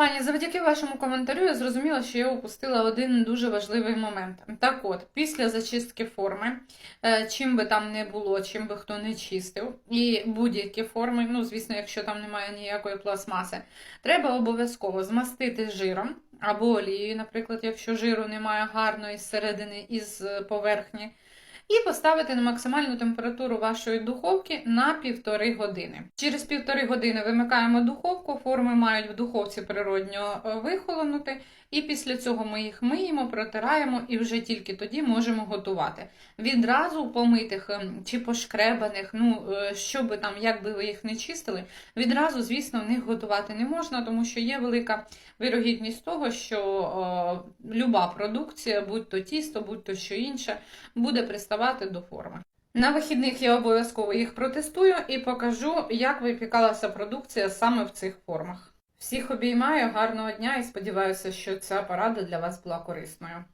Пані, завдяки вашому коментарю я зрозуміла, що я упустила один дуже важливий момент. Так от, після зачистки форми, е, чим би там не було, чим би хто не чистив, і будь-які форми, ну, звісно, якщо там немає ніякої пластмаси, треба обов'язково змастити жиром або олією, наприклад, якщо жиру немає гарної із е, поверхні. І поставити на максимальну температуру вашої духовки на півтори години. Через півтори години вимикаємо духовку, форми мають в духовці природньо е, вихолонути, і після цього ми їх миємо, протираємо і вже тільки тоді можемо готувати. Відразу помитих ем, чи пошкребаних, ну е, що там, як би ви їх не чистили, відразу, звісно, в них готувати не можна, тому що є велика вирогідність того, що е, люба продукція, будь то тісто, будь то що інше, буде приставати до форми. На вихідних я обов'язково їх протестую і покажу, як випікалася продукція саме в цих формах. Всіх обіймаю, гарного дня і сподіваюся, що ця порада для вас була корисною.